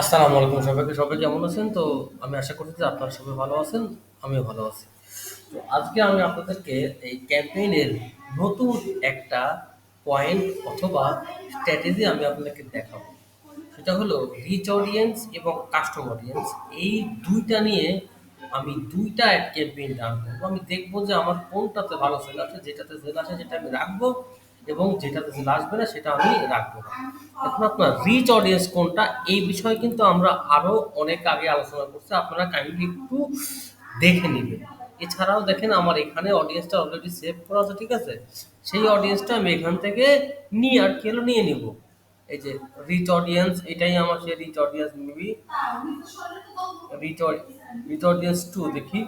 আসসালামু আলাইকুম সবাইকে। সবাই কেমন আছেন? তো আমি আশা করছি যে আপনারা সবাই ভালো আছেন, আমিও ভালো আছি। তো আজকে আমি আপনাদেরকে এই ক্যাম্পেইনের নতুন একটা পয়েন্ট অথবা স্ট্র্যাটেজি আমি আপনাদেরকে দেখাবো। সেটা হলো রিচ অডিয়েন্স এবং কাস্টম অডিয়েন্স এই দুইটা নিয়ে আমি দুইটা এক ক্যাম্পেইন রান করব। আমি দেখব যে আমার কোনটাতে ভালো সেল আছে, যেটাতে সেল আছে সেটা আমি রাখব। এবং যেটাতে আসবে না, সেটা আমি রাখব না। এখন আপনার রিচ অডিয়েন্স কোনটা, এই বিষয়ে কিন্তু আমরা আরও অনেক আগে আলোচনা করছি, আপনারা কাইন্ডলি একটু দেখে নেবেন। এছাড়াও দেখেন আমার এখানে অডিয়েন্সটা অলরেডি সেভ করা আছে, ঠিক আছে? সেই অডিয়েন্সটা আমি এখান থেকে নিয়ে আর কি নিয়ে নিব। এই যে রিচ অডিয়েন্স এটাই আমার সেই রিচ অডিয়েন্স নিবি রিচ রিচ অডিয়েন্স টু দেখি।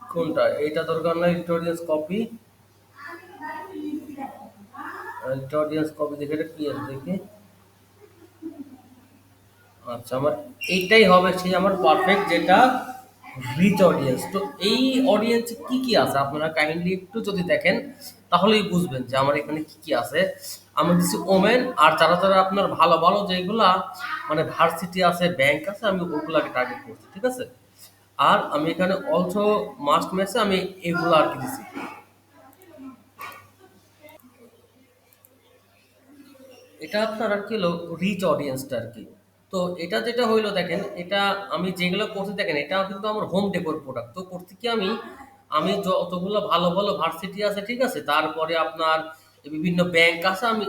কোনটা? এটা দরকার নাই reach audience copy reach audience copy দেখে এটা কি আছে দেখি। আচ্ছা আমার এইটাই হবে সেই আমার পারফেক্ট যেটা রিচ অডিয়েন্স তো এই অডিয়েন্সে কি কি আছে? আপনারা কাইন্ডলি একটু যদি দেখেন, তাহলেই বুঝবেন যে আমার এখানে কি কি আছে। আমি দিচ্ছি ওমেন আর যারা যারা আপনার ভালো ভালো যেগুলা মানে ভার্সিটি আছে ব্যাংক আছে, আমি ওগুলাকে টার্গেট করছি, ঠিক আছে? আর আমি এখানে অলসো মাস্ট ম্যাচে আমি এগুলো আর কি দিছি। এটা আপনার আর কি হলো রিচ অডিয়েন্সটা আর কি। তো এটা যেটা হইল দেখেন, এটা আমি যেগুলো করতে দেখেন, এটা কিন্তু আমার হোম ডেকোর প্রোডাক্ট তো করতে কি আমি আমি যতগুলো ভালো ভালো ভার্সিটি আছে, ঠিক আছে, তারপরে আপনার বিভিন্ন ব্যাংক আছে, আমি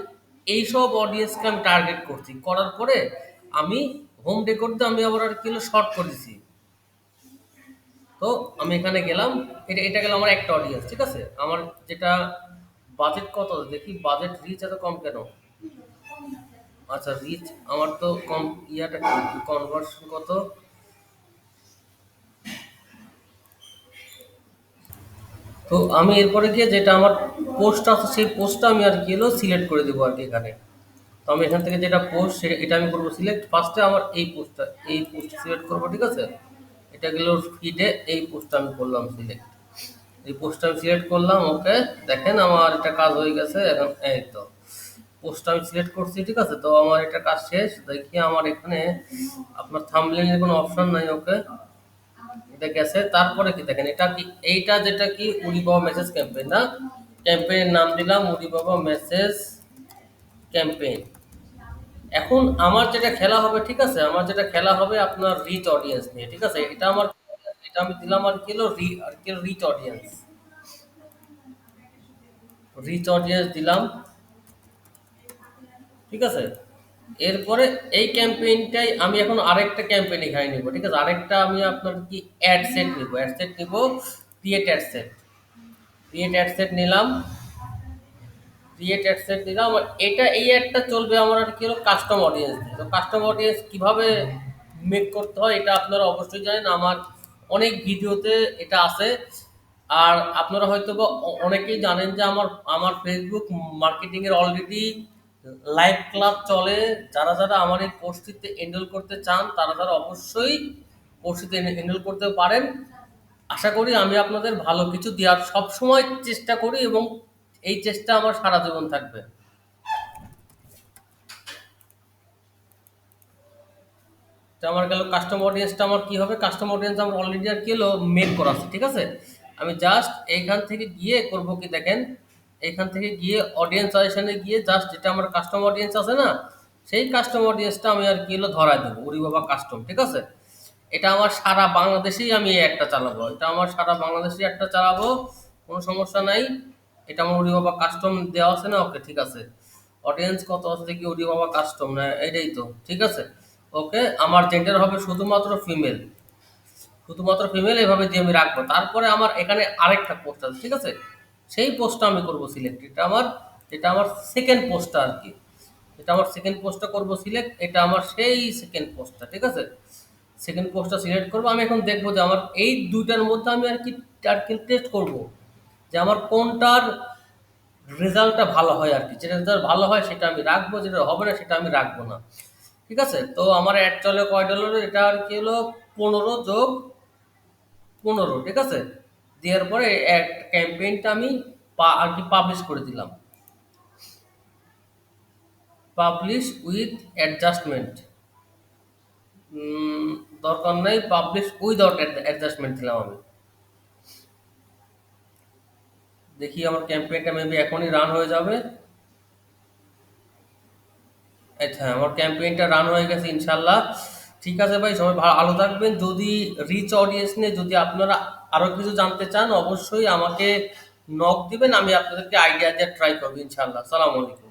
এইসব অডিয়েন্সকে আমি টার্গেট করছি। করার পরে আমি হোম ডেকোর দিয়ে আমি আবার আর কি হলো শর্ট করেছি তো আমি এখানে গেলাম, এটা এটা গেল আমার একটা অডিয়েন্স ঠিক আছে? আমার যেটা বাজেট কত দেখি বাজেট রিচ এত কম কেন? আচ্ছা রিচ আমার তো কম, ইয়াটা কনভার্সন কত? তো আমি এরপরে গিয়ে যেটা আমার পোস্ট আছে, সেই পোস্টটা আমি আর কি হলো সিলেক্ট করে দেবো আর কি এখানে। তো আমি এখান থেকে যেটা পোস্ট সেটা, এটা আমি করব সিলেক্ট ফার্স্টে আমার এই পোস্টটা এই পোস্ট সিলেক্ট করব, ঠিক আছে? এটা গেল ফিডে এই পোস্টটা আমি করলাম সিলেক্ট এই পোস্টটা আমি সিলেক্ট করলাম ওকে দেখেন আমার এটা কাজ হয়ে গেছে, এখন এই তো। পোস্টটা আমি সিলেক্ট করছি, ঠিক আছে? তো আমার এটা কাজ শেষ। দেখি আমার এখানে আপনার থাম্বনেলের কোনো অপশন নাই ওকে এটা গেছে। তারপরে কি দেখেন, এটা কি, এইটা যেটা কি উড়ি বাবা মেসেজ ক্যাম্পেইন না? ক্যাম্পেইনের নাম দিলাম উড়ি বাবা মেসেজ ক্যাম্পেইন এখন আমার যেটা খেলা হবে, ঠিক আছে? আমার যেটা খেলা হবে আপনার রিচ অডিয়েন্স নিয়ে, ঠিক আছে? এটা আমার, এটা আমি দিলাম আর কি হলো রি আর কি রিচ অডিয়েন্স রিচ অডিয়েন্স দিলাম। ঠিক আছে? এরপরে এই ক্যাম্পেইনটাই আমি এখন আরেকটা ক্যাম্পেইন এখানে নিব, ঠিক আছে? আরেকটা আমি আপনার কি অ্যাড সেট নিব। অ্যাড সেট নিব create ad set create ad set নিলাম। ক্রিয়েট অ্যাড সেট নিলাম। এটা, এই অ্যাডটা চলবে আমার আর কি হলো কাস্টম অডিয়েন্স তো কাস্টম অডিয়েন্স কীভাবে মেক করতে হয় এটা আপনারা অবশ্যই জানেন। আমার অনেক ভিডিওতে এটা আছে। আর আপনারা হয়তো অনেকেই জানেন যে আমার আমার ফেসবুক মার্কেটিংয়ের অলরেডি লাইভ ক্লাব চলে। যারা যারা আমার এই কোর্সটিতে এনরোল করতে চান, তারা তারা অবশ্যই কোর্সটিতে এনরোল করতে পারেন। আশা করি আমি আপনাদের ভালো কিছু দেওয়ার সবসময় চেষ্টা করি এবং এই চেষ্টা আমার সারা জীবন থাকবে। তো আমার গেল কাস্টম অডিয়েন্সটা আমার কি হবে? কাস্টম অডিয়েন্স আমার অলরেডি আর কি হলো মেক করা আছে, ঠিক আছে? আমি জাস্ট এইখান থেকে গিয়ে করব কি দেখেন। এইখান থেকে গিয়ে অডিয়েন্স সাজেশনে গিয়ে জাস্ট যেটা আমার কাস্টম অডিয়েন্স আছে না, সেই কাস্টম অডিয়েন্সটা আমি আর কি হলো ধরায় দেবো উরি বাবা কাস্টম ঠিক আছে? এটা আমার সারা বাংলাদেশেই আমি একটা চালাবো, এটা আমার সারা বাংলাদেশেই একটা চালাবো, কোনো সমস্যা নাই, এটা আমার উরি বাবা কাস্টম দেওয়া আছে না, ওকে ঠিক আছে? অডিয়েন্স কত আছে দেখি উরি বাবা কাস্টম না এটাই তো, ঠিক আছে? ওকে, আমার জেন্ডার হবে শুধুমাত্র ফিমেল শুধুমাত্র ফিমেল এভাবে দিয়ে আমি রাখব, তারপরে আমার এখানে আরেকটা পোস্ট আছে, ঠিক আছে? সেই পোস্টটা আমি করব সিলেক্ট এটা আমার এটা আমার সেকেন্ড পোস্টটা আর কি। এটা আমার সেকেন্ড পোস্টটা করব সিলেক্ট এটা আমার সেই সেকেন্ড পোস্টটা ঠিক আছে? সেকেন্ড পোস্টটা সিলেক্ট করব। আমি এখন দেখব যে আমার এই দুইটার মধ্যে আমি আর কি আর কি টেস্ট করব, যে আমার কোনটার রেজাল্টটা ভালো হয় আর কি। যেটা রেজাল্ট ভালো হয় সেটা আমি রাখব, যেটা হবে না সেটা আমি রাখব না। ঠিক আছে? তো আমার অ্যাড চলে কয় ডলার এটা আর কি হলো পনেরো যোগ পনেরো, ঠিক আছে? দেওয়ার পরে অ্যাড ক্যাম্পেইনটা আমি আর কি পাবলিশ করে দিলাম। পাবলিশ উইথ অ্যাডজাস্টমেন্ট দরকার নেই পাবলিশ উইদাউট অ্যাডজাস্টমেন্ট দিলাম আমি। দেখি আমার ক্যাম্পেইনটা মেবি এখনই রান হয়ে যাবে। আচ্ছা আমার ক্যাম্পেইনটা রান হয়ে গেছে, ইনশাল্লাহ। ঠিক আছে ভাই, সবাই ভালো থাকবেন। যদি রিচ অডিয়েন্স নিয়ে যদি আপনারা আরও কিছু জানতে চান, অবশ্যই আমাকে নক দিবেন, আমি আপনাদেরকে আইডিয়া দিয়ে ট্রাই করব ইনশাল্লাহ সালাম আলাইকুম।